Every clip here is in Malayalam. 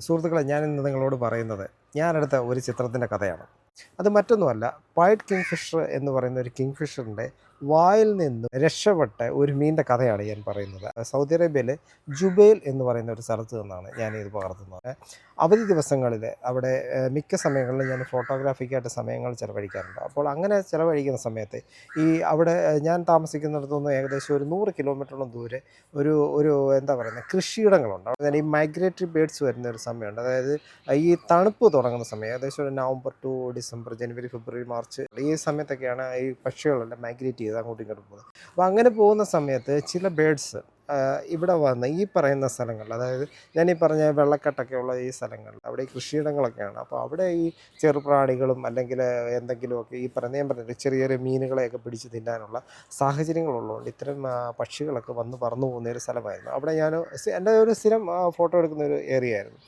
സുഹൃത്തുക്കളെ ഞാനിന്ന് നിങ്ങളോട് പറയുന്നത് ഞാനെടുത്ത ഒരു ചിത്രത്തിന്റെ കഥയാണ്. അത് മറ്റൊന്നുമല്ല വൈറ്റ് കിങ് ഫിഷർ എന്ന് പറയുന്ന ഒരു കിങ് ഫിഷറിന്റെ വായിൽ നിന്ന് രക്ഷപ്പെട്ട ഒരു മീനിന്റെ കഥയാണ് ഞാൻ പറയുന്നത്. സൗദി അറേബ്യയിലെ ജുബൈൽ എന്ന് പറയുന്ന ഒരു സ്ഥലത്ത് നിന്നാണ് ഞാൻ ഇത് പകർത്തുന്നത്. അവധി ദിവസങ്ങളിൽ അവിടെ മിക്ക സമയങ്ങളിലും ഞാൻ ഫോട്ടോഗ്രാഫിക്കായിട്ട് സമയങ്ങൾ ചിലവഴിക്കാറുണ്ട്. അപ്പോൾ അങ്ങനെ ചിലവഴിക്കുന്ന സമയത്ത് ഈ അവിടെ ഞാൻ താമസിക്കുന്നിടത്തു നിന്ന് ഏകദേശം ഒരു നൂറ് കിലോമീറ്ററോളം ദൂരെ ഒരു ഒരു എന്താ പറയുന്നത് കൃഷിയിടങ്ങളുണ്ട്. അവിടെ ഈ മൈഗ്രേറ്ററി ബേഡ്സ് വരുന്ന ഒരു സമയമുണ്ട്. അതായത് ഈ തണുപ്പ് തുടങ്ങുന്ന സമയം ഏകദേശം ഒരു നവംബർ ടു ഡിസംബർ ജനുവരി ഫെബ്രുവരി മാർച്ച് ഈ സമയത്തൊക്കെയാണ് ഈ പക്ഷികളെല്ലാം മൈഗ്രേറ്റ് ചെയ്ത് അങ്ങോട്ടും ഇങ്ങോട്ടും പോകുന്നത്. അപ്പോൾ അങ്ങനെ പോകുന്ന സമയത്ത് ചില ബേഡ്സ് ഇവിടെ വന്ന് ഈ പറയുന്ന സ്ഥലങ്ങളിൽ അതായത് ഞാൻ ഈ പറഞ്ഞ വെള്ളക്കെട്ടൊക്കെ ഉള്ള ഈ സ്ഥലങ്ങളിൽ അവിടെ കൃഷിയിടങ്ങളൊക്കെയാണ്. അപ്പോൾ അവിടെ ഈ ചെറുപ്രാണികളും അല്ലെങ്കിൽ എന്തെങ്കിലുമൊക്കെ ഈ പറഞ്ഞ ഞാൻ പറഞ്ഞില്ലേ ചെറിയ ചെറിയ മീനുകളെയൊക്കെ പിടിച്ച് തിന്നാനുള്ള സാഹചര്യങ്ങളുള്ളതുകൊണ്ട് ഇത്തരം പക്ഷികളൊക്കെ വന്ന് പറന്നു പോകുന്ന ഒരു സ്ഥലമായിരുന്നു. അവിടെ ഞാൻ എന്റെ ഒരു സ്ഥിരം ഫോട്ടോ എടുക്കുന്ന ഒരു ഏരിയ ആയിരുന്നു.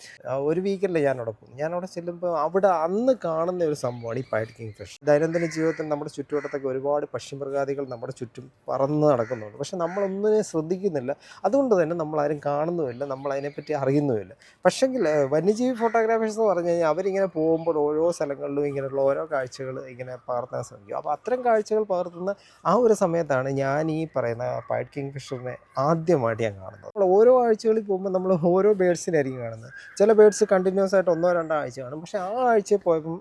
ഒരു വീക്കെൻഡിൽ ഞാൻ അവിടെ പോകും ഞാൻ അവിടെ ചെല്ലുമ്പോൾ അവിടെ അന്ന് കാണുന്ന ഒരു സംഭവമാണ് ഈ പൈറ്റ് കിങ് ഫിഷ് ദൈനംദിന ജീവിതത്തിൽ നമ്മുടെ ചുറ്റുവട്ടത്തൊക്കെ ഒരുപാട് പക്ഷിമൃഗാദികൾ നമ്മുടെ ചുറ്റും പറന്ന് നടക്കുന്നുണ്ട്. പക്ഷെ നമ്മളൊന്നിനെ ശ്രദ്ധിക്കുന്നില്ല. അതുകൊണ്ട് തന്നെ നമ്മളാരും കാണുന്നുമില്ല നമ്മൾ അതിനെപ്പറ്റി അറിയുന്നുമില്ല. പക്ഷെങ്കിൽ വന്യജീവി ഫോട്ടോഗ്രാഫേഴ്സ് എന്ന് പറഞ്ഞു കഴിഞ്ഞാൽ അവരിങ്ങനെ പോകുമ്പോൾ ഓരോ സ്ഥലങ്ങളിലും ഇങ്ങനെയുള്ള ഓരോ കാഴ്ചകൾ ഇങ്ങനെ പകർത്താൻ ശ്രമിക്കും. അപ്പോൾ അത്തരം കാഴ്ചകൾ പകർത്തുന്ന ആ ഒരു സമയത്താണ് ഞാൻ ഈ പറയുന്ന പൈറ്റ് കിങ് ഫിഷറിനെ ആദ്യമായിട്ട് ഞാൻ കാണുന്നത്. നമ്മൾ ഓരോ ആഴ്ചകളിൽ പോകുമ്പോൾ നമ്മൾ ഓരോ ബേഡ്സിനായിരിക്കും കാണുന്നത്. ചില ബേഡ്സ് കണ്ടിന്യൂസ് ആയിട്ട് ഒന്നോ രണ്ടോ ആഴ്ച കാണും. പക്ഷേ ആ ആഴ്ചയിൽ പോയപ്പം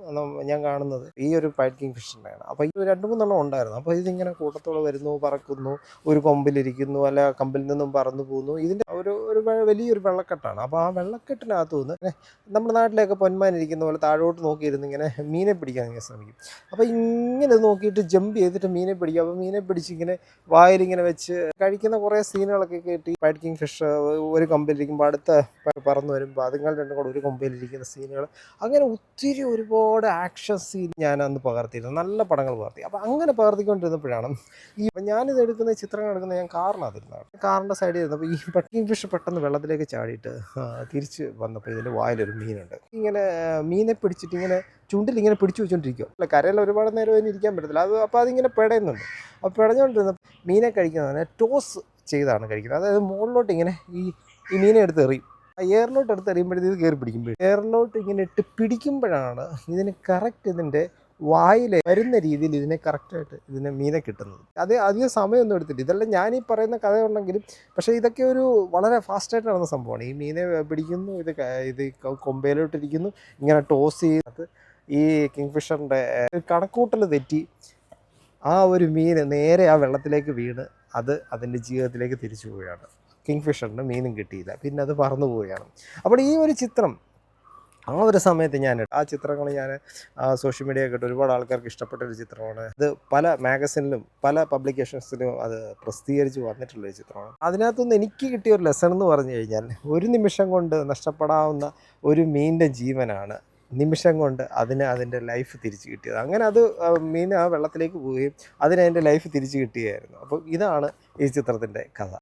ഞാൻ കാണുന്നത് ഈ ഒരു പൈറ്റ് കിങ് ഫിഷറിനെയാണ് അപ്പോൾ ഈ രണ്ട് മൂന്നെണ്ണം ഉണ്ടായിരുന്നു. അപ്പോൾ ഇതിങ്ങനെ കൂട്ടത്തോടെ വരുന്നു പറക്കുന്നു ഒരു കൊമ്പിലിരിക്കുന്നു അല്ല കമ്പിൽ നിന്നും പറന്നു പോകുന്നു. ഇതിന്റെ ഒരു ഒരു വലിയൊരു വെള്ളക്കെട്ടാണ്. അപ്പോൾ ആ വെള്ളക്കെട്ടിനകത്തു നിന്ന് നമ്മുടെ നാട്ടിലൊക്കെ പൊന്മാനിരിക്കുന്ന പോലെ താഴോട്ട് നോക്കിയിരുന്ന് ഇങ്ങനെ മീനെ പിടിക്കാൻ ഇങ്ങനെ ശ്രമിക്കും. അപ്പോൾ ഇങ്ങനെ നോക്കിയിട്ട് ജമ്പ് ചെയ്തിട്ട് മീനെ പിടിക്കും. അപ്പോൾ മീനെ പിടിച്ച് ഇങ്ങനെ വായിലിങ്ങനെ വെച്ച് കഴിക്കുന്ന കുറേ സീനുകളൊക്കെ കേട്ടി പഠിക്കും ഫിഷ് ഒരു കമ്പിലിരിക്കുമ്പോൾ അടുത്ത പറന്നു വരുമ്പോൾ അതുങ്ങൾ രണ്ടും കൂടെ ഒരു കമ്പിലിരിക്കുന്ന സീനുകൾ അങ്ങനെ ഒത്തിരി ഒരുപാട് ആക്ഷൻ സീൻ ഞാൻ അന്ന് പകർത്തിയിരുന്നു. നല്ല പടങ്ങൾ പകർത്തി. അപ്പോൾ അങ്ങനെ പകർത്തിക്കൊണ്ടിരുന്നപ്പോഴാണ് ഈ ഞാനിത് എടുക്കുന്ന ചിത്രങ്ങൾ എടുക്കുന്ന ഞാൻ കാറിനകത്തിരുന്നതാണ്. കാറിന്റെ സൈഡിൽ ഇരുന്നപ്പോൾ ഈ പട്ടിങ് ഫിഷ് പെട്ടെന്ന് വെള്ളത്തിലേക്ക് ചാടിയിട്ട് തിരിച്ച് വന്നപ്പോൾ ഇതിന്റെ വായിലൊരു മീനുണ്ട്. ഇങ്ങനെ മീനെ പിടിച്ചിട്ട് ഇങ്ങനെ ചുണ്ടിൽ ഇങ്ങനെ പിടിച്ചു വെച്ചുകൊണ്ടിരിക്കും അല്ല കരയിൽ ഒരുപാട് നേരം അതിന് ഇരിക്കാൻ പറ്റത്തില്ല. അത് അപ്പോൾ അതിങ്ങനെ പെടയുന്നുണ്ട്. അപ്പോൾ പിടഞ്ഞുകൊണ്ടിരുന്ന മീനെ കഴിക്കുന്നതിന് ടോസ് ചെയ്താണ് കഴിക്കുന്നത്. അതായത് മുകളിലോട്ട് ഇങ്ങനെ ഈ ഈ മീനെ എടുത്ത് എറിയും. എയറിലോട്ട് എടുത്ത് എറിയുമ്പോഴത്തേക്ക് കയറി പിടിക്കുമ്പോൾ എയറിലോട്ട് ഇങ്ങനെ ഇട്ട് പിടിക്കുമ്പോഴാണ് ഇതിന് കറക്റ്റ് ഇതിന്റെ വായിൽ വരുന്ന രീതിയിൽ ഇതിനെ കറക്റ്റായിട്ട് ഇതിനെ മീനെ കിട്ടുന്നത്. അത് അധികം സമയമൊന്നും എടുത്തിട്ട് ഇതെല്ലാം ഞാൻ ഈ പറയുന്ന കഥ ഉണ്ടെങ്കിലും പക്ഷേ ഇതൊക്കെ ഒരു വളരെ ഫാസ്റ്റായിട്ട് നടന്ന സംഭവമാണ്. ഈ മീനെ പിടിക്കുന്നു ഇത് ഇത് കൊമ്പയിലോട്ടിരിക്കുന്നു ഇങ്ങനെ ടോസ് ചെയ്യുന്നത് ഈ കിങ് ഫിഷറിന്റെ കണക്കൂട്ടൽ തെറ്റി ആ ഒരു മീൻ നേരെ ആ വെള്ളത്തിലേക്ക് വീണ് അത് അതിന്റെ ജീവിതത്തിലേക്ക് തിരിച്ചു പോവുകയാണ്. കിങ് ഫിഷറിന് മീനും കിട്ടിയില്ല. പിന്നെ അത് പറന്നു പോവുകയാണ്. അപ്പോൾ ഈ ഒരു ചിത്രം ആ ഒരു സമയത്ത് ഞാൻ ആ ചിത്രങ്ങൾ ഞാൻ സോഷ്യൽ മീഡിയ കേട്ട് ഒരുപാട് ആൾക്കാർക്ക് ഇഷ്ടപ്പെട്ട ഒരു ചിത്രമാണ്. ഇത് പല മാഗസിനിലും പല പബ്ലിക്കേഷൻസിലും അത് പ്രസിദ്ധീകരിച്ച് വന്നിട്ടുള്ള ഒരു ചിത്രമാണ്. അതിനകത്തുനിന്ന് എനിക്ക് കിട്ടിയ ഒരു ലെസൺ എന്ന് പറഞ്ഞു കഴിഞ്ഞാൽ ഒരു നിമിഷം കൊണ്ട് നഷ്ടപ്പെടാവുന്ന ഒരു മീനിന്റെ ജീവനാണ് നിമിഷം കൊണ്ട് അതിന് അതിന്റെ ലൈഫ് തിരിച്ചു കിട്ടിയത്. അങ്ങനെ അത് മീൻ ആ വെള്ളത്തിലേക്ക് പോവുകയും അതിന് അതിന്റെ ലൈഫ് തിരിച്ചു കിട്ടുകയായിരുന്നു. അപ്പോൾ ഇതാണ് ഈ ചിത്രത്തിന്റെ കഥ.